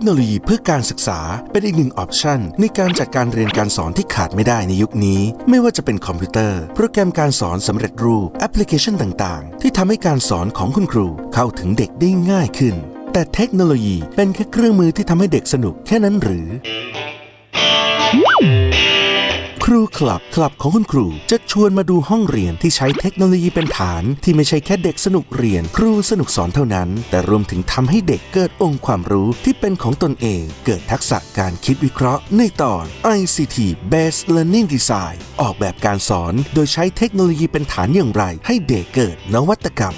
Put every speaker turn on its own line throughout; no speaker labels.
คโนโลยีเพื่อการศึกษาเป็นอีกหนึ่งออปชันในการจัดการเรียนการสอนที่ขาดไม่ได้ในยุคนี้ ไม่ว่าจะเป็นคอมพิวเตอร์ โปรแกรมการสอนสำเร็จรูปแอปพลิเคชันต่างๆ ที่ทำให้การสอนของคุณครูเข้าถึงเด็กได้ง่ายขึ้น แต่เทคโนโลยีเป็นแค่เครื่องมือที่ทำให้เด็กสนุกแค่นั้นหรือ ครูคลับคลับของคุณครู จะชวนมาดูห้องเรียนที่ใช้เทคโนโลยีเป็นฐาน ที่ไม่ใช่แค่เด็กสนุกเรียน ครูสนุกสอนเท่านั้น แต่รวมถึงทำให้เด็กเกิดองค์ความรู้ที่เป็นของตนเอง เกิดทักษะการคิดวิเคราะห์ ในตอน ICT Based Learning Design ออกแบบการสอนโดยใช้เทคโนโลยีเป็นฐานอย่างไร ให้เด็กเกิดนวัตกรรม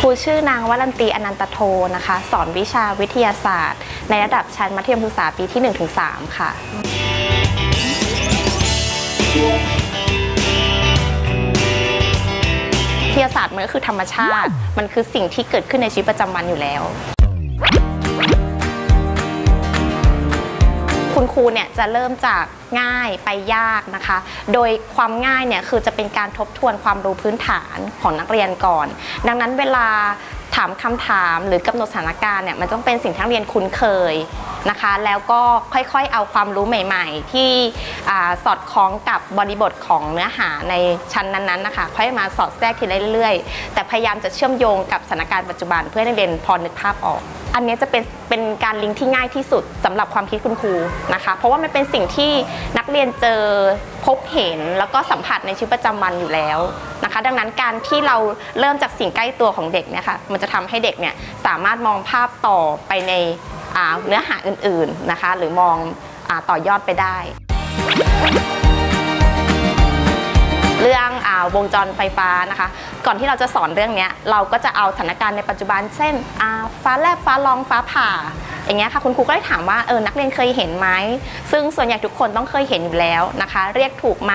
ครูชื่อนางวรันตีอนันตโทนะคะ สอนวิชาวิทยาศาสตร์ ในระดับชั้นมัธยมศึกษาปีที่ 1-3 ค่ะ วิทยาศาสตร์มันก็คือธรรมชาติ มันคือสิ่งที่เกิดขึ้นในชีวิตประจำวันอยู่แล้ว คุณครูเนี่ยจะเริ่มจากง่ายไปยากนะคะ โดยความง่ายเนี่ยคือจะเป็นการทบทวนความรู้พื้นฐานของนักเรียนก่อน ดังนั้นเวลา ถามคำถามหรือกำหนดสถานการณ์เนี่ยมันต้องเป็นสิ่งที่นักเรียนคุ้นเคยนะคะ แล้วก็ค่อยๆเอาความรู้ใหม่ ๆ ที่อสอดคล้องกับบริบทของเนื้อหาในชั้นนั้นๆนะคะค่อยมาสอดแทรกทีเรื่อยๆ แต่พยายามจะเชื่อมโยงกับสถานการณ์ปัจจุบันเพื่อให้นักเรียนพอนึกภาพออก อันนี้จะเป็นเป็นการลิงก์ที่ง่ายที่สุดสำหรับความคิดคุณครูนะคะ เพราะว่ามันเป็นสิ่งที่นักเรียนเจอพบเห็นแล้วก็สัมผัสในชีวิตประจำวันอยู่แล้วนะคะ ดังนั้นการที่เราเริ่มจากสิ่งใกล้ตัวของเด็กเนี่ยค่ะมันจะทำให้เด็กเนี่ยสามารถมองภาพต่อไปในเนื้อหาอื่นๆนะคะ หรือมองอต่อยอดไปได้ เรื่องอวงจรไฟฟ้านะคะก่อนที่เราจะสอนเรื่องนี้เราก็จะเอาสถานการณ์ในปัจจุบันเช่นฟ้าแลบฟ้าร้องฟ้าผ่า อย่างเงี้ยค่ะคุณครูก็ได้ถามว่าเออนักเรียนเคยเห็นไหมซึ่งส่วนใหญ่ทุกคนต้องเคยเห็นอยู่แล้วนะคะ เรียกถูกไหม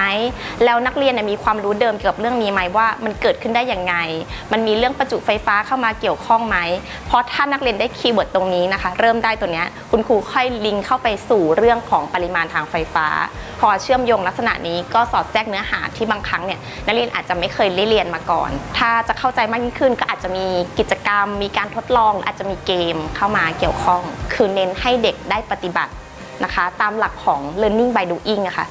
แล้วนักเรียนมีความรู้เดิมเกี่ยวกับเรื่องนี้ไหมว่ามันเกิดขึ้นได้ยังไง มันมีเรื่องประจุไฟฟ้าเข้ามาเกี่ยวข้องไหมเพราะถ้านักเรียนได้คีย์เวิร์ดตรงนี้นะคะ เริ่มได้ตัวเนี้ยคุณครูค่อยลิงก์เข้าไปสู่เรื่องของปริมาณทางไฟฟ้า พอเชื่อมโยงลักษณะนี้ก็สอดแทรกเนื้อหาที่บางครั้งเนี่ยนักเรียนอาจจะไม่เคยเรียนมาก่อนถ้าจะเข้าใจมากยิ่งขึ้น ก็อาจจะมีกิจกรรม มีการทดลอง อาจจะมีเกมเข้ามาเกี่ยวข้อง คือเน้นให้เด็กได้ปฏิบัตินะคะ ตามหลักของ learning by doing อะค่ะ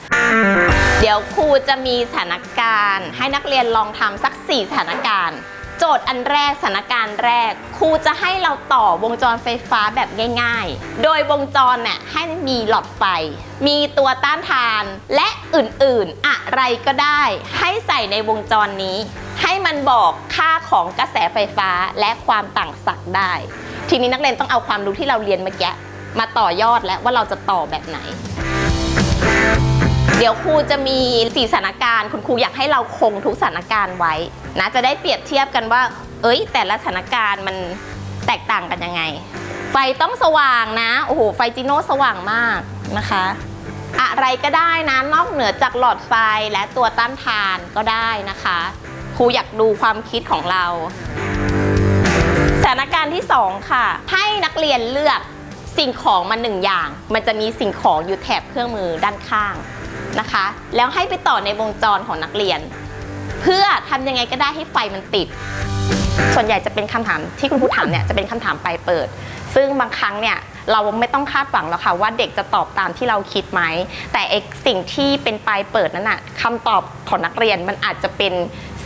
เดี๋ยวครูจะมีสถานการณ์ ให้นักเรียนลองทำสัก 4 สถานการณ์ โจทย์อันแรกสถานการณ์แรก ครูจะให้เราต่อวงจรไฟฟ้าแบบง่าย ๆ โดยวงจรเนี่ยให้มีหลอดไฟ มีตัวต้านทานและอื่นๆ อะไรก็ได้ ให้ใส่ในวงจรนี้ ให้มันบอกค่าของกระแสไฟฟ้าและความต่างศักย์ได้ ทีนี้นักเรียนต้องเอาความรู้ที่เราเรียนเมื่อกี้มาต่อยอดแล้วว่าเราจะต่อแบบไหน เดี๋ยวครูจะมีสี่สถานการณ์ คุณครูอยากให้เราคงทุกสถานการณ์ไว้นะจะได้เปรียบเทียบกันว่า เอ้ย แต่ละสถานการณ์มันแตกต่างกันยังไง ไฟต้องสว่างนะโอ้โหไฟจิโน่สว่างมากนะคะ อะไรก็ได้นะนอกเหนือจากหลอดไฟและตัวต้านทานก็ได้นะคะ ครูอยากดูความคิดของเราสถานการณ์ที่ 2 ค่ะ ให้นักเรียนเลือกสิ่งของมาหนึ่งอย่าง มันจะมีสิ่งของอยู่แถบเครื่องมือด้านข้างนะคะ แล้วให้ไปต่อในวงจรของนักเรียน เพื่อทำยังไงก็ได้ให้ไฟมันติด ส่วนใหญ่จะเป็นคำถามที่คุณครูถามเนี่ยจะเป็นคำถามปลายเปิด ซึ่งบางครั้งเนี่ยเราไม่ต้องคาดหวังหรอกค่ะว่าเด็กจะตอบตามที่เราคิดไหมแต่ไอสิ่งที่เป็นปลายเปิดนั้นน่ะคำตอบของนักเรียนมันอาจจะเป็น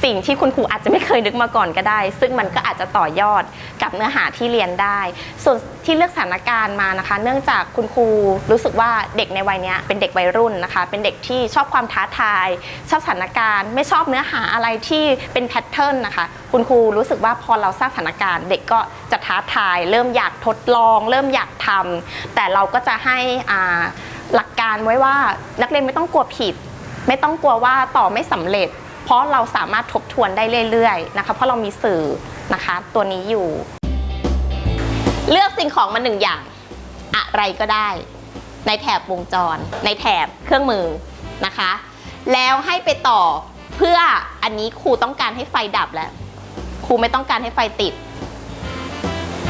สิ่งที่คุณครูอาจจะไม่เคยนึกมาก่อนก็ได้ ซึ่งมันก็อาจจะต่อยอดกับเนื้อหาที่เรียนได้ ส่วนที่เลือกสถานการณ์มานะคะ เนื่องจากคุณครูรู้สึกว่าเด็กในวัยนี้เป็นเด็กวัยรุ่นนะคะ เป็นเด็กที่ชอบความท้าทาย ชอบสถานการณ์ ไม่ชอบเนื้อหาอะไรที่เป็นแพทเทิร์นนะคะ คุณครูรู้สึกว่าพอเราสร้างสถานการณ์ เด็กก็จะท้าทาย เริ่มอยากทดลอง เริ่มอยากทำแต่เราก็จะให้อ่าหลักการไว้ว่านักเรียนไม่ต้องกลัวผิด ไม่ต้องกลัวว่าต่อไม่สำเร็จ เพราะเราสามารถทบทวนได้เรื่อยๆนะคะ เพราะเรามีสื่อนะคะ ตัวนี้อยู่ เลือกสิ่งของมาหนึ่งอย่างอะไรก็ได้ ในแถบวงจร ในแถบเครื่องมือนะคะ แล้วให้ไปต่อเพื่ออันนี้ครูต้องการให้ไฟดับแล้วครูไม่ต้องการให้ไฟติด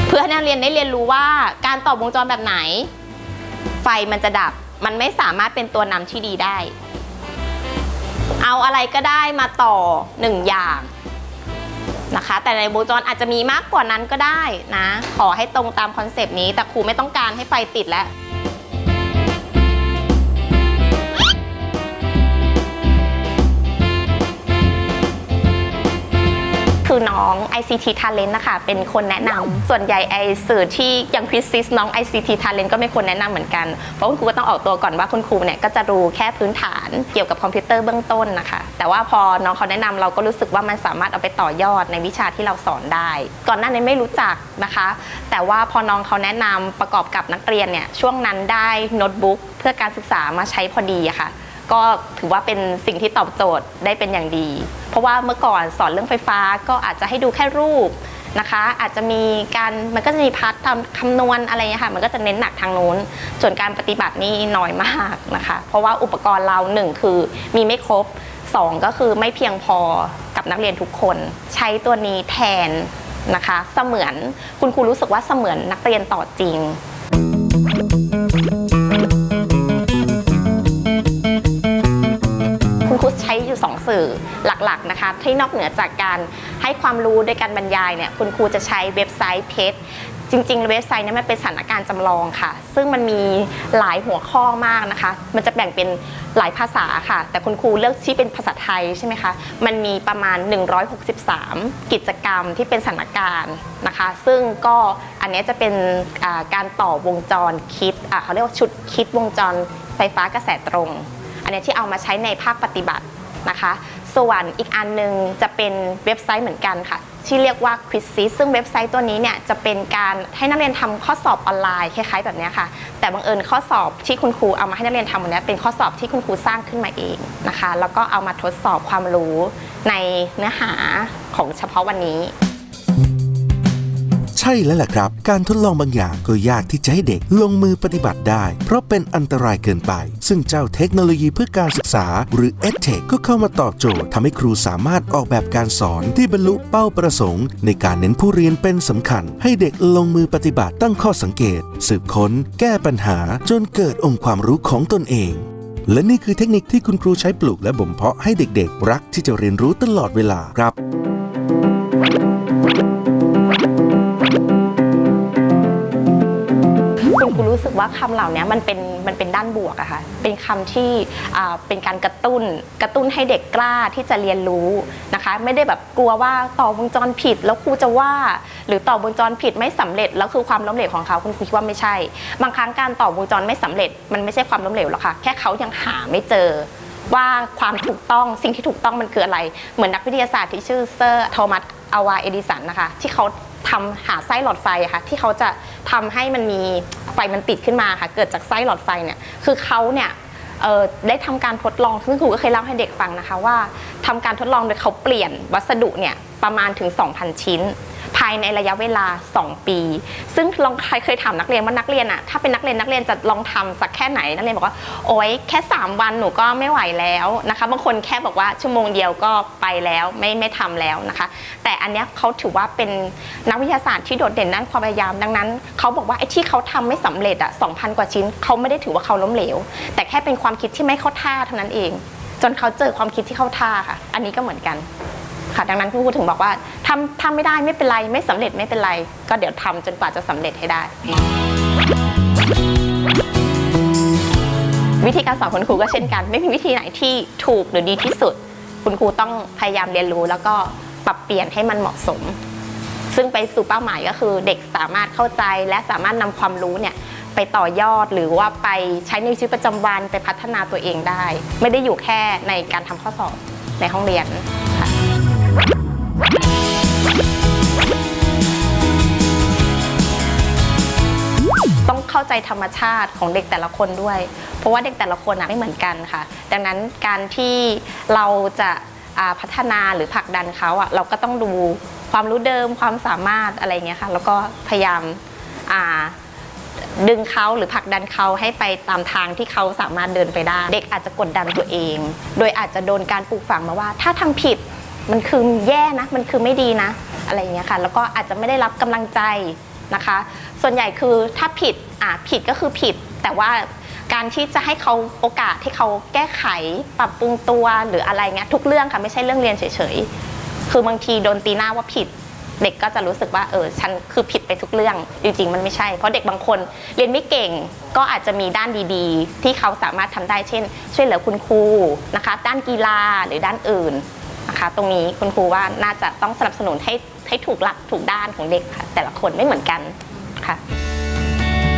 เพื่อให้นักเรียนได้เรียนรู้ว่าการต่อวงจรแบบไหน ไฟมันจะดับ มันไม่สามารถเป็นตัวนำที่ดีได้ เอาอะไรก็ได้มาต่อหนึ่งอย่างนะคะ แต่ในวงจรอาจจะมีมากกว่านั้นก็ได้นะ ขอให้ตรงตามคอนเซปต์นี้ แต่ครูไม่ต้องการให้ไฟติดแล้ว น้อง ICT Talent นะคะ เป็นคนแนะนำส่วนใหญ่ไอสื่อที่ยังคริซิสน้อง ICT Talent ก็ไม่ควรแนะนำเหมือนกัน เพราะคุณครูก็ต้องออกตัวก่อนว่าคุณครูเนี่ยก็จะรู้แค่พื้นฐานเกี่ยวกับคอมพิวเตอร์เบื้องต้นนะคะ แต่ว่าพอน้องเขาแนะนำเราก็รู้สึกว่ามันสามารถเอาไปต่อยอดในวิชาที่เราสอนได้ ก่อนหน้านี้ไม่รู้จักนะคะ แต่ว่าพอน้องเขาแนะนำประกอบกับนักเรียนเนี่ยช่วงนั้นได้โน้ตบุ๊กเพื่อการศึกษามาใช้พอดีอะค่ะ ก็ถือว่าเป็นสิ่งที่ตอบโจทย์ได้เป็นอย่างดี เพราะว่าเมื่อก่อนสอนเรื่องไฟฟ้าก็อาจจะให้ดูแค่รูปนะคะ อาจจะมีการมันก็จะมีพาร์ททำคำนวณอะไรเงี้ยค่ะมันก็จะเน้นหนักทางนู้น ส่วนการปฏิบัตินี่น้อยมากนะคะ เพราะว่าอุปกรณ์เราหนึ่งคือมีไม่ครบสองก็คือไม่เพียงพอกับนักเรียนทุกคน ใช้ตัวนี้แทนนะคะ เสมือนคุณครูรู้สึกว่าเสมือนนักเรียนต่อจริง 2 สื่อหลักๆนะคะ ที่นอกเหนือจากการให้ความรู้โดยการบรรยายเนี่ยคุณครูจะใช้เว็บไซต์เพจจริงๆ เว็บไซต์เนี่ยมันเป็นสถานการณ์จำลองค่ะ ซึ่งมันมีหลายหัวข้อมากนะคะ มันจะแบ่งเป็นหลายภาษาค่ะ แต่คุณครูเลือกที่เป็นภาษาไทยใช่ไหมคะ มันมีประมาณ 163 กิจกรรมที่เป็นสถานการณ์นะคะ ซึ่งก็อันนี้จะเป็นการต่อวงจรคิดเขาเรียกว่าชุดคิดวงจรไฟฟ้ากระแสตรง อันนี้ที่เอามาใช้ในภาคปฏิบัติ นะคะ ส่วนอีกอันหนึงจะเป็นเว็บไซต์เหมือนกันค่ะ ที่เรียกว่า q u i z z ซึ่งเว็บไซต์ตัวนี้เนี่ยจะเป็นการให้นักเรียนทำข้อสอบออนไลน์คล้ายๆแบบนี้ค่ะ แต่บังเอิญข้อสอบที่คุณครูเอามาให้นักเรียนทำวันนี้เป็นข้อสอบที่คุณครูสร้างขึ้นมาเองนะคะ แล้วก็เอามาทดสอบความรู้ในเนื้อหาของเฉพาะวันนี้
ใช่แล้วล่ะครับ การทดลองบางอย่างก็ยากที่จะให้เด็กลงมือปฏิบัติได้ เพราะเป็นอันตรายเกินไป ซึ่งเจ้าเทคโนโลยีเพื่อการศึกษา หรือ EdTech ก็เข้ามาตอบโจทย์ทำให้ครูสามารถออกแบบการสอนที่บรรลุเป้าประสงค์ ในการเน้นผู้เรียนเป็นสำคัญ ให้เด็กลงมือปฏิบัติตั้งข้อสังเกต สืบค้น แก้ปัญหา จนเกิดองค์ความรู้ของตนเองและนี่คือเทคนิคที่คุณครูใช้ปลูกและบ่มเพาะให้เด็กๆ รักที่จะเรียนรู้ตลอดเวลาครับ
คุณครูรู้สึกว่าคำเหล่านี้มันเป็นมันเป็นด้านบวกอะค่ะเป็นคำที่เป็นการกระตุ้นกระตุ้นให้เด็กกล้าที่จะเรียนรู้นะคะ ไม่ได้แบบกลัวว่าต่อวงจรผิดแล้วครูจะว่า หรือต่อวงจรผิดไม่สำเร็จแล้วคือความล้มเหลวของเขาคุณครูคิดว่าไม่ใช่ บางครั้งการต่อวงจรไม่สำเร็จ มันไม่ใช่ความล้มเหลวหรอกค่ะแค่เขายังหาไม่เจอว่าความถูกต้องสิ่งที่ถูกต้องมันคืออะไร เหมือนนักวิทยาศาสตร์ที่ชื่อเซอร์โทมัสอาวาเอดิสันนะคะ ที่เขา ทำหาไส้หลอดไฟอะค่ะที่เขาจะทำให้มันมีไฟมันติดขึ้นมาค่ะ เกิดจากไส้หลอดไฟเนี่ยคือเขาเนี่ยเอ่อได้ทำการทดลองซึ่งครูก็เคยเล่าให้เด็กฟังนะคะว่าทำการทดลองโดยเขาเปลี่ยนวัสดุเนี่ยประมาณถึง 2,000 ชิ้น ภายในระยะเวลา 2 ปี ซึ่งลองใครเคยถามนักเรียนว่านักเรียนอะถ้าเป็นนักเรียนนักเรียนจะลองทำสักแค่ไหนนักเรียนบอกว่าโอ๊ยแค่ 3 วันหนูก็ไม่ไหวแล้วนะคะบางคนแค่บอกว่าชั่วโมงเดียวก็ไปแล้วไม่ไม่ทำแล้วนะคะ แต่อันเนี้ยเขาถือว่าเป็นนักวิทยาศาสตร์ที่โดดเด่นด้านความพยายามดังนั้นเขาบอกว่าไอ้ที่เขาทำไม่สำเร็จอะ2,000 กว่าชิ้นเขาไม่ได้ถือว่าเขาล้มเหลว แต่แค่เป็นความคิดที่ไม่เข้าท่าเท่านั้นเอง จนเขาเจอความคิดที่เข้าท่าค่ะ อันนี้ก็เหมือนกัน ค่ะ ดังนั้นคุณครูถึงบอกว่าทำทำไม่ได้ไม่เป็นไร ไม่สำเร็จไม่เป็นไร ก็เดี๋ยวทำจนกว่าจะสำเร็จให้ได้ วิธีการสอนคุณครูก็เช่นกัน ไม่มีวิธีไหนที่ถูกหรือดีที่สุด คุณครูต้องพยายามเรียนรู้ แล้วก็ปรับเปลี่ยนให้มันเหมาะสม ซึ่งไปสู่เป้าหมายก็คือเด็กสามารถเข้าใจและสามารถนำความรู้เนี่ยไปต่อยอดหรือว่าไปใช้ในชีวิตประจำวันไปพัฒนาตัวเองได้ ไม่ได้อยู่แค่ในการทำข้อสอบในห้องเรียน เข้าใจธรรมชาติของเด็กแต่ละคนด้วย เพราะว่าเด็กแต่ละคนอะไม่เหมือนกันค่ะ ดังนั้นการที่เราจะาพัฒนาหรือผลักดันเขาอะเราก็ต้องดูความรู้เดิมความสามารถอะไรเงี้ยค่ะ แล้วก็พยายามาดึงเขาหรือผลักดันเขาให้ไปตามทางที่เขาสามารถเดินไปได้ เด็กอาจจะกดดันตัวเอง โดยอาจจะโดนการปลูกฝังมาว่า ถ้าทำผิดมันคือแย่นะ มันคือไม่ดีนะ อะไรเงี้ยค่ะ แล้วก็อาจจะไม่ได้รับกำลังใจนะคะ ส่วนใหญ่คือถ้าผิด อะผิดก็คือผิด แต่ว่าการที่จะให้เขาโอกาสให้เขาแก้ไขปรับปรุงตัวหรืออะไรเงี้ยทุกเรื่องค่ะไม่ใช่เรื่องเรียนเฉยๆ คือบางทีโดนตีหน้าว่าผิด เด็กก็จะรู้สึกว่าเออฉันคือผิดไปทุกเรื่องจริงๆมันไม่ใช่ เพราะเด็กบางคนเรียนไม่เก่งก็อาจจะมีด้านดีๆ ที่เขาสามารถทำได้เช่น ช่วยเหลือคุณครูนะคะ ด้านกีฬาหรือด้านอื่นนะคะ ตรงนี้คุณครูว่าน่าจะต้องสนับสนุนให้ให้ถูกหลักถูกด้านของเด็กค่ะแต่ละคนไม่เหมือนกันค่ะ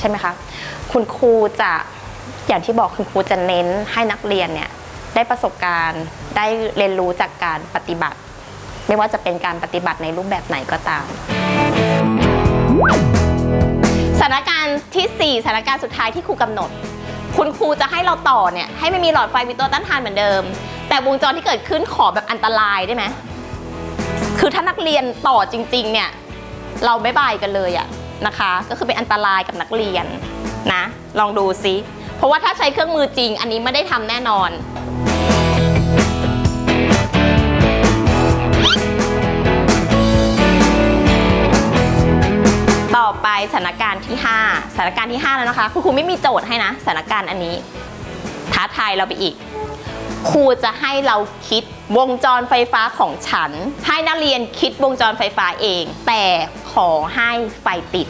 ใช่ไหมคะคุณครูจะอย่างที่บอกคุณครูจะเน้นให้นักเรียนเนี่ยได้ประสบการณ์ได้เรียนรู้จากการปฏิบัติ ไม่ว่าจะเป็นการปฏิบัติในรูปแบบไหนก็ตามสถานการณ์ที่ 4สถานการณ์สุดท้ายที่ครูกำหนด คุณครูจะให้เราต่อเนี่ยให้ไม่มีหลอดไฟมีตัวต้านทานเหมือนเดิม แต่วงจรที่เกิดขึ้นขอแบบอันตรายได้ไหมคือถ้านักเรียนต่อจริง ๆ เนี่ย เราไม่บายกันเลยอะ นะคะ ก็คือเป็นอันตรายกับนักเรียนนะ ลองดูซิเพราะว่าถ้าใช้เครื่องมือจริง อันนี้ไม่ได้ทำแน่นอนต่อไปสถานการณ์ที่ 5สถานการณ์ที่ 5 แล้วนะคะคุณครูไม่มีโจทย์ให้นะสถานการณ์อันนี้ ท้าทายเราไปอีก ครูจะให้เราคิดวงจรไฟฟ้าของฉัน ให้นักเรียนคิดวงจรไฟฟ้าเอง แต่ ขอให้ไฟติด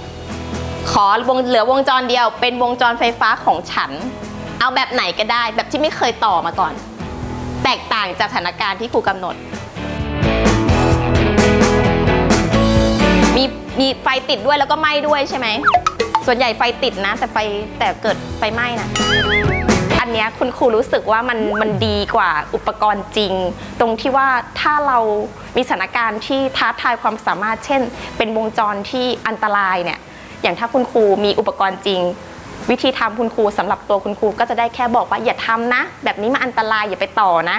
ขอวงเหลือวงจรเดียว เป็นวงจรไฟฟ้าของฉัน เอาแบบไหนก็ได้แบบที่ไม่เคยต่อมาก่อน แตกต่างจากสถานการณ์ที่ครูกำหนด มีมีไฟติดด้วยแล้วก็ไหม้ด้วยใช่ไหม ส่วนใหญ่ไฟติดนะ แต่ไฟแต่เกิดไฟไหม้นะ เนี้ยคุณครูรู้สึกว่ามันมันดีกว่าอุปกรณ์จริง ตรงที่ว่าถ้าเรามีสถานการณ์ที่ท้าทายความสามารถ เช่น เป็นวงจรที่อันตรายเนี่ยอย่างถ้าคุณครูมีอุปกรณ์จริง วิธีทำคุณครูสำหรับตัวคุณครูก็จะได้แค่บอกว่าอย่าทำนะ แบบนี้มันอันตรายอย่าไปต่อนะ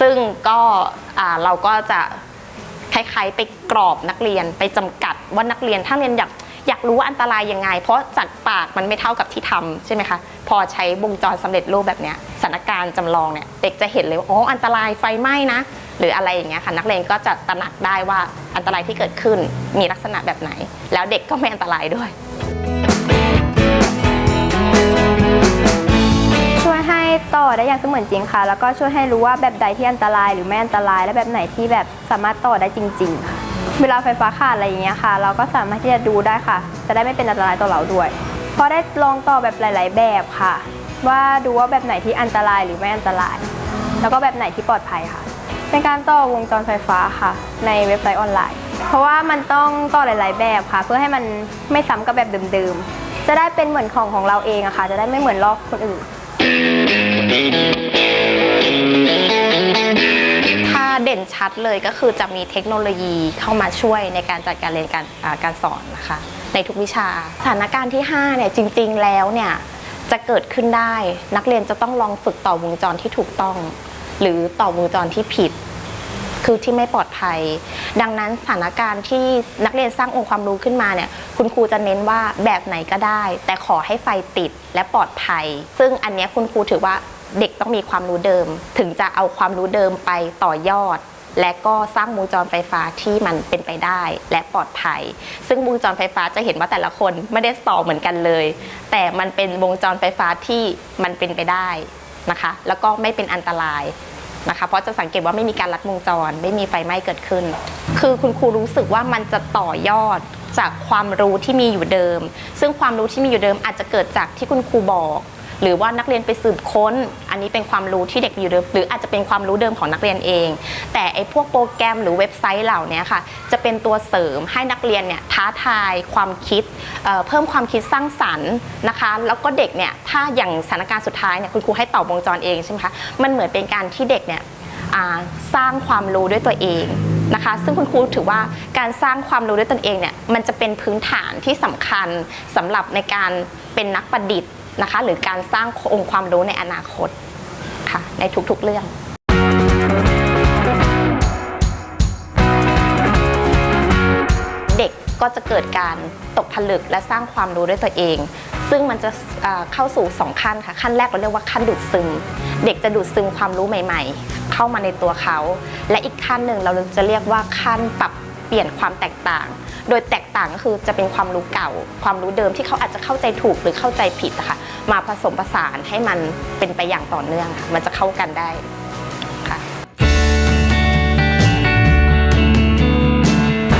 ซึ่งก็เราก็จะคล้ายๆไปกรอบนักเรียนไปจำกัดว่านักเรียนถ้าเรียนอยาก อยากรู้ว่าอันตรายยังไง เพราะจากปากมันไม่เท่ากับที่ทำใช่ไหมคะพอใช้วงจรสำเร็จรูปแบบนี้สถานการณ์จำลองเนี่ยเด็กจะเห็นเลยว่าอ๋ออันตรายไฟไหม้นะหรืออะไรอย่างเงี้ยค่ะนักเรียนก็จะตระหนักได้ว่าอันตรายที่เกิดขึ้นมีลักษณะแบบไหน แล้วเด็กก็ไม่อันตรายด้วย
ช่วยให้ต่อได้อย่างเสมือนจริงค่ะ แล้วก็ช่วยให้รู้ว่าแบบใดที่อันตรายหรือไม่อันตราย และแบบไหนที่แบบสามารถต่อได้จริง ๆ ค่ะ เวลาไฟฟ้าขาดอะไรอย่างเงี้ยค่ะ เราก็สามารถที่จะดูได้ค่ะ จะได้ไม่เป็นอันตรายต่อเราด้วยเพราะได้ลองต่อแบบหลาย ๆ แบบค่ะ ว่าดูว่าแบบไหนที่อันตรายหรือไม่อันตราย แล้วก็แบบไหนที่ปลอดภัยค่ะ เป็นการต่อวงจรไฟฟ้าค่ะ ในเว็บไซต์ออนไลน์ เพราะว่ามันต้องต่อหลาย ๆ แบบค่ะ เพื่อให้มันไม่ซ้ำกับแบบเดิม ๆ จะได้เป็นเหมือนของของเราเองอะค่ะ จะได้ไม่เหมือนลอกคนอื่น
เด่นชัดเลยก็คือจะมีเทคโนโลยีเข้ามาช่วยในการจัดการเรียนการการสอนนะคะ ในทุกวิชาสถานการณ์ที่5เนี่ยจริง ๆ แล้วเนี่ยจะเกิดขึ้นได้ นักเรียนจะต้องลองฝึกต่อวงจรที่ถูกต้อง หรือต่อวงจรที่ผิด คือที่ไม่ปลอดภัย ดังนั้นสถานการณ์ที่นักเรียนสร้างองค์ความรู้ขึ้นมาเนี่ยคุณครูจะเน้นว่าแบบไหนก็ได้ แต่ขอให้ไฟติดและปลอดภัย ซึ่งอันนี้คุณครูถือว่า เด็กต้องมีความรู้เดิม ถึงจะเอาความรู้เดิมไปต่อยอด และก็สร้างวงจรไฟฟ้าที่มันเป็นไปได้และปลอดภัย ซึ่งวงจรไฟฟ้าจะเห็นว่าแต่ละคนไม่ได้ต่อเหมือนกันเลย แต่มันเป็นวงจรไฟฟ้าที่มันเป็นไปได้นะคะ แล้วก็ไม่เป็นอันตรายนะคะเพราะจะสังเกตว่าไม่มีการลัดวงจร ไม่มีไฟไหม้เกิดขึ้น คือคุณครูรู้สึกว่ามันจะต่อยอดจากความรู้ที่มีอยู่เดิม ซึ่งความรู้ที่มีอยู่เดิมอาจจะเกิดจากที่คุณครูบอก หรือว่านักเรียนไปสืบค้น อันนี้เป็นความรู้ที่เด็กมีอยู่เดิมหรืออาจจะเป็นความรู้เดิมของนักเรียนเอง แต่ไอ้พวกโปรแกรมหรือเว็บไซต์เหล่านี้ค่ะ จะเป็นตัวเสริมให้นักเรียนเนี่ยท้าทายความคิดเเพิ่มความคิดสร้างสรรค์นะคะ แล้วก็เด็กเนี่ยถ้าอย่างสถานการณ์สุดท้ายเนี่ยคุณครูให้ต่อวงจรเองใช่ไหมคะมันเหมือนเป็นการที่เด็กเนี่ยสร้างความรู้ด้วยตัวเองนะคะ ซึ่งคุณครูถือว่าการสร้างความรู้ด้วยตนเองเนี่ยมันจะเป็นพื้นฐานที่สำคัญสำหรับในการเป็นนักประดิษฐ์ นะคะ หรือการสร้างองค์ความรู้ในอนาคตค่ะในทุกๆเรื่องเด็กก็จะเกิดการตกผลึกและสร้างความรู้ด้วยตัวเอง ซึ่งมันจะเอ่อเข้าสู่สองขั้นค่ะ ขั้นแรกเราเรียกว่าขั้นดูดซึม เด็กจะดูดซึมความรู้ใหม่ ๆ เข้ามาในตัวเขา และอีกขั้นหนึ่งเราจะเรียกว่าขั้นปรับเปลี่ยนความแตกต่าง โดยแตกต่างก็คือจะเป็นความรู้เก่า ความรู้เดิมที่เขาอาจจะเข้าใจถูกหรือเข้าใจผิดอะค่ะมาผสมผสานให้มันเป็นไปอย่างต่อเนื่องค่ะมันจะเข้ากันได้ค่ะ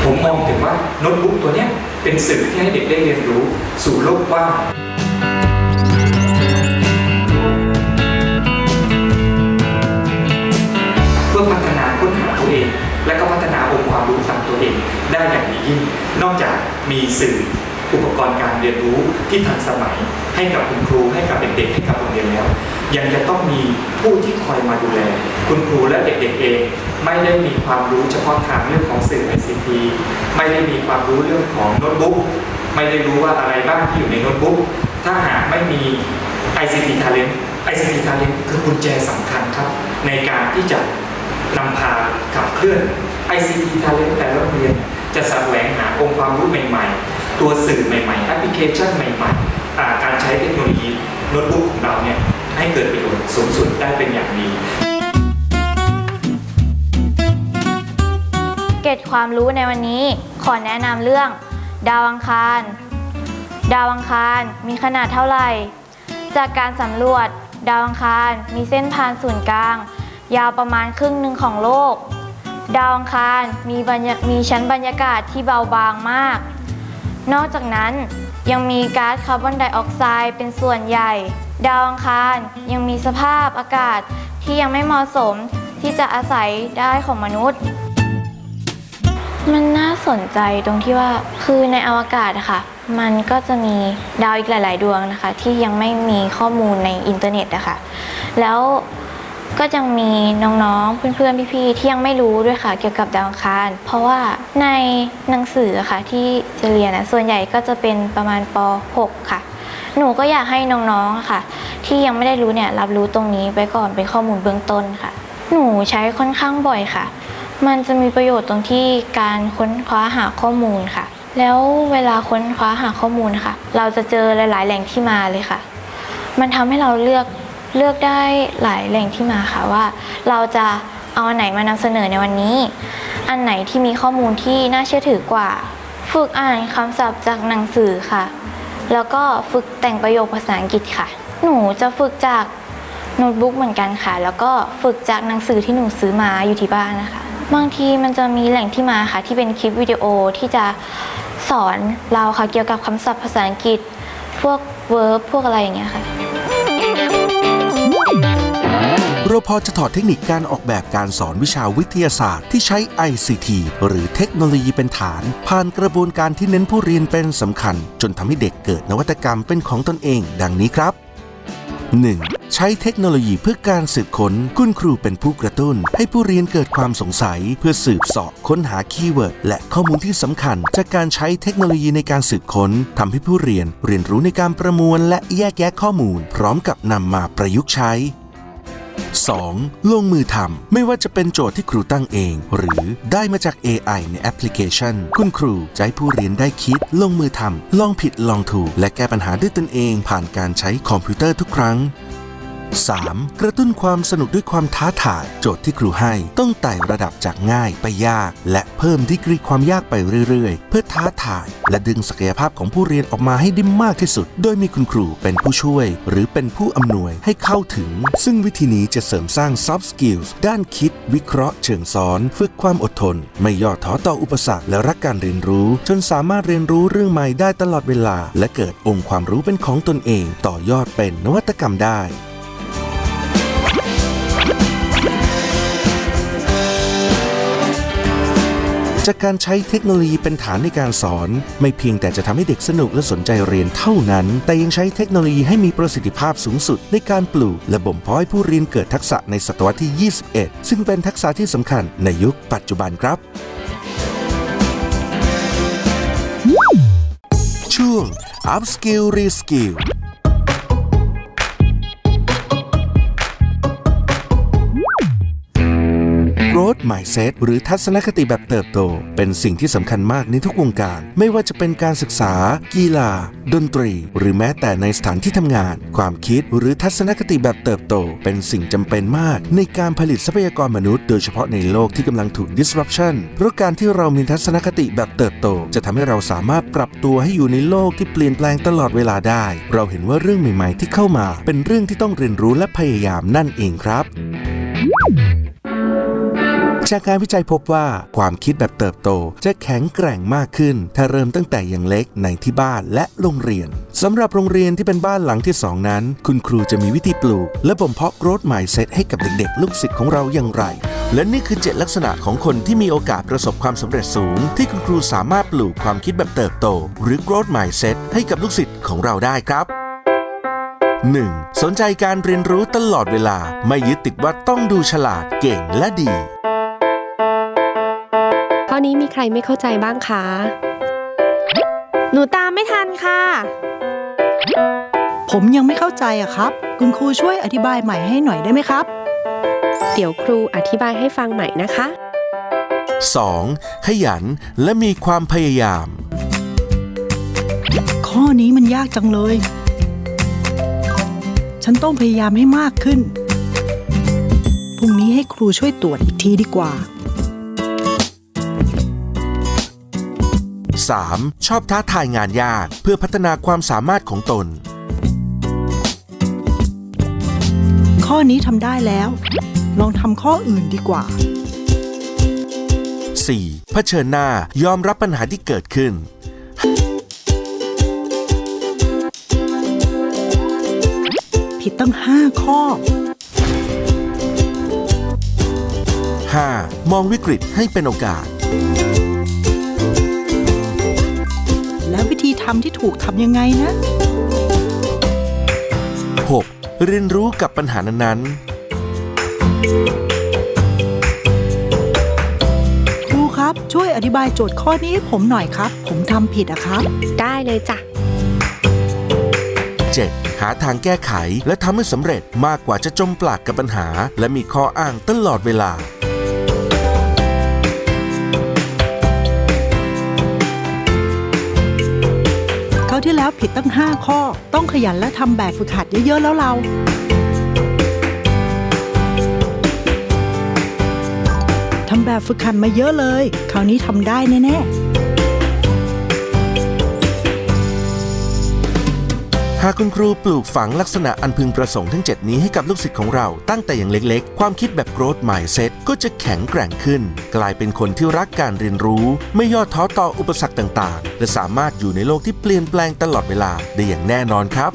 ผมมองถึงว่าโน้ตบุ๊กตัวเนี้ยเป็นสื่อที่ให้เด็กได้เรียนรู้สู่โลกกว้างเพื่อพัฒนาค้นหาตัวเอง และก็พัฒนาองค์ความรู้ ได้อย่างดียิ่ง นอกจากมีสื่ออุปกรณ์การเรียนรู้ที่ทันสมัย ให้กับคุณครูให้กับเด็กๆให้กับโรงเรียนแล้ว ยังจะต้องมีผู้ที่คอยมาดูแล คุณครูและเด็กๆเอง ไม่ได้มีความรู้เฉพาะทางเรื่องของสื่อ ICT ไม่ได้มีความรู้เรื่องของโน้ตบุ๊กไม่ได้รู้ว่าอะไรบ้างที่อยู่ในโน้ตบุ๊กถ้าหากไม่มี ICT Talent ICT Talent คือกุญแจสำคัญครับ ในการที่จะนำพาขับเคลื่อน ICT Talent แต่ละโรงเรียน จะสแสวงหาองค์ความรู้ใหม่ ๆ ตัวสื่อใหม่ ๆ แอปพลิเคชันใหม่ๆ การใช้เทคโนโลยีโน้ตบุ๊กของเราเนี่ยให้เกิดประโยชน์สูงสุดได้เป็นอย่างดี
เกร็ดความรู้ในวันนี้ขอแนะนำเรื่อง ดาวอังคาร ดาวอังคารมีขนาดเท่าไหร่ จากการสำรวจ ดาวอังคารมีเส้นผ่านศูนย์กลาง ยาวประมาณครึ่งหนึ่งของโลก ดาวอังคารมีบรรยมีชั้นบรรยากาศที่เบาบางมาก นอกจากนั้นยังมีก๊าซคาร์บอนไดออกไซด์เป็นส่วนใหญ่ ดาวอังคารยังมีสภาพอากาศที่ยังไม่เหมาะสมที่จะอาศัยได้ของมนุษย์ มันน่าสนใจตรงที่ว่าคือในอวกาศอะค่ะมันก็จะมีดาวอีกหลาย ๆ ดวงนะคะ ที่ยังไม่มีข้อมูลในอินเทอร์เน็ตอะคะแล้ว ก็ยังมีน้องๆ เพื่อนๆ พี่ๆ ที่ยังไม่รู้ด้วยค่ะ เกี่ยวกับดาวอังคาร เพราะว่าในหนังสือค่ะที่จะเรียนอะส่วนใหญ่ก็จะเป็นประมาณป .6 ค่ะ หนูก็อยากให้น้องๆ ค่ะ ที่ยังไม่ได้รู้เนี่ยรับรู้ตรงนี้ไปก่อนเป็นข้อมูลเบื้องต้นค่ะ หนูใช้ค่อนข้างบ่อยค่ะ มันจะมีประโยชน์ตรงที่การค้นคว้าหาข้อมูลค่ะ แล้วเวลาค้นคว้าหาข้อมูลค่ะ เราจะเจอหลาย ๆ แหล่งที่มาเลยค่ะ มันทำให้เราเลือก เลือกได้หลายแหล่งที่มาค่ะว่า เราจะเอาอันไหนมานำเสนอในวันนี้ อันไหนที่มีข้อมูลที่น่าเชื่อถือกว่า ฝึกอ่านคำศัพท์จากหนังสือค่ะ แล้วก็ฝึกแต่งประโยคภาษาอังกฤษค่ะ หนูจะฝึกจากโน้ตบุ๊กเหมือนกันค่ะ แล้วก็ฝึกจากหนังสือที่หนูซื้อมาอยู่ที่บ้านนะคะ บางทีมันจะมีแหล่งที่มาค่ะ ที่เป็นคลิปวิดีโอที่จะสอนเราค่ะเกี่ยวกับคำศัพท์ภาษาอังกฤษ พวกเวิร์บพวกอะไรอย่างเงี้ยค่ะ
ราพอจะถอดเทคนิคการออกแบบการสอนวิชาวิทยาศาสตร์ที่ใช้ ICT หรือเทคโนโลยีเป็นฐาน ผ่านกระบวนการที่เน้นผู้เรียนเป็นสำคัญ จนทำให้เด็กเกิดนวัตกรรมเป็นของตนเอง ดังนี้ครับ 1. ใช้เทคโนโลยีเพื่อการสืบค้น คุณครูเป็นผู้กระตุ้น ให้ผู้เรียนเกิดความสงสัย เพื่อสืบเสาะค้นหาคีย์เวิร์ดและข้อมูลที่สำคัญ จากการใช้เทคโนโลยีในการสืบค้นทำให้ผู้เรียนเรียนรู้ในการประมวลและแยกแยะข้อมูล พร้อมกับนำมาประยุกต์ใช้ 2. ลงมือทำ ไม่ว่าจะเป็นโจทย์ที่ครูตั้งเอง หรือได้มาจาก AI ในแอปพลิเคชัน คุณครูจะให้ผู้เรียนได้คิด ลงมือทำ ลองผิดลองถูก และแก้ปัญหาด้วยตนเองผ่านการใช้คอมพิวเตอร์ทุกครั้ง 3. กระตุ้นความสนุกด้วยความท้าทาย โจทย์ที่ครูให้ต้องไต่ระดับจากง่ายไปยาก และเพิ่มดีกรีความยากไปเรื่อยๆ เพื่อท้าทาย และดึงศักยภาพของผู้เรียนออกมาให้ได้มากที่สุด โดยมีคุณครูเป็นผู้ช่วย หรือเป็นผู้อำนวยให้เข้าถึง ซึ่งวิธีนี้จะเสริมสร้าง soft skills ด้านคิด วิเคราะห์เชิงซ้อนฝึกความอดทน ไม่ย่อท้อต่ออุปสรรคและรักการเรียนรู้ จนสามารถเรียนรู้เรื่องใหม่ได้ตลอดเวลา และเกิดองค์ความรู้เป็นของตนเอง ต่อยอดเป็นนวัตกรรมได้ จากการใช้เทคโนโลยีเป็นฐานในการสอน ไม่เพียงแต่จะทำให้เด็กสนุกและสนใจเรียนเท่านั้น แต่ยังใช้เทคโนโลยีให้มีประสิทธิภาพสูงสุดในการปลูก และบ่มเพาะให้ผู้เรียนเกิดทักษะในศตวรรษที่ 21 ซึ่งเป็นทักษะที่สำคัญในยุคปัจจุบันครับ ช่วง Upskill Reskill Mindset หรือทัศนคติแบบเติบโต เป็นสิ่งที่สำคัญมากในทุกวงการ ไม่ว่าจะเป็นการศึกษา กีฬา ดนตรี หรือแม้แต่ในสถานที่ทำงาน ความคิดหรือทัศนคติแบบเติบโต เป็นสิ่งจำเป็นมาก ในการผลิตทรัพยากรมนุษย์ โดยเฉพาะในโลกที่กำลังถูก disruption เพราะการที่เรามีทัศนคติแบบเติบโต จะทำให้เราสามารถปรับตัวให้อยู่ในโลกที่เปลี่ยนแปลงตลอดเวลาได้ เราเห็นว่าเรื่องใหม่ ๆ ที่เข้ามา เป็นเรื่องที่ต้องเรียนรู้และพยายามนั่นเองครับ จากการวิจัยพบว่าความคิดแบบเติบโตจะแข็งแกร่งมากขึ้น ถ้าเริ่มตั้งแต่อย่างเล็กในที่บ้านและโรงเรียนสำหรับโรงเรียนที่เป็นบ้านหลังที่สองนั้น คุณครูจะมีวิธีปลูก และบ่มเพาะ growth mindset ให้กับเด็กๆ ลูกศิษย์ของเราอย่างไร และนี่คือ 7 ลักษณะของคนที่มีโอกาสประสบความสำเร็จสูง ที่คุณครูสามารถปลูกความคิดแบบเติบโต หรือ growth mindset ให้กับลูกศิษย์ของเราได้ครับ 1. สนใจการเรียนรู้ตลอดเวลา ไม่ยึดติดว่าต้องดูฉลาดเก่งและดี
อนี้มีใครไม่เข้าใจบ้างคะ
หนูตามไม่ทันค่ะ
ผมยังไม่เข้าใจอะครับ คุณครูช่วยอธิบายใหม่ให้หน่อยได้ไหมครับ
เดี๋ยวครูอธิบายให้ฟังใหม่นะคะ
2. ขยันและมีความพยายาม
ข้อนี้มันยากจังเลย ฉันต้องพยายามให้มากขึ้น พรุ่งนี้ให้ครูช่วยตรวจอีกทีดีกว่า
3. ชอบท้าทายงานยาก เพื่อพัฒนาความสามารถของตน
ข้อนี้ทำได้แล้ว ลองทำข้ออื่นดีกว่า
4. เผชิญหน้ายอมรับปัญหาที่เกิดขึ้น
ผิดตั้ง 5 ข้อ
5. มองวิกฤตให้เป็นโอกาส
แล้ววิธีทำที่ถูกทำยังไงนะ
6. เรียนรู้กับปัญหานั้น
ครูครับช่วยอธิบายโจทย์ข้อนี้ให้ผมหน่อยครับ ผมทำผิดอะครับ
ได้เลยจ้ะ
ๆ 7. หาทางแก้ไขและทำให้สำเร็จมากกว่าจะจมปลักกับปัญหา และมีข้ออ้างตลอดเวลา
ที่แล้วผิดตั้ง 5 ข้อ ต้องขยันและทำแบบฝึกหัดเยอะๆแล้วเรา ทำแบบฝึกหัดมาเยอะเลย คราวนี้ทำได้แน่ๆ
หากคุณครูปลูกฝังลักษณะอันพึงประสงค์ทั้ง 7 นี้ให้กับลูกศิษย์ของเราตั้งแต่อย่างเล็กๆ ความคิดแบบ growth mindset ก็จะแข็งแกร่งขึ้น กลายเป็นคนที่รักการเรียนรู้ ไม่ย่อท้อต่ออุปสรรคต่างๆ และสามารถอยู่ในโลกที่เปลี่ยนแปลงตลอดเวลาได้อย่างแน่นอนครับ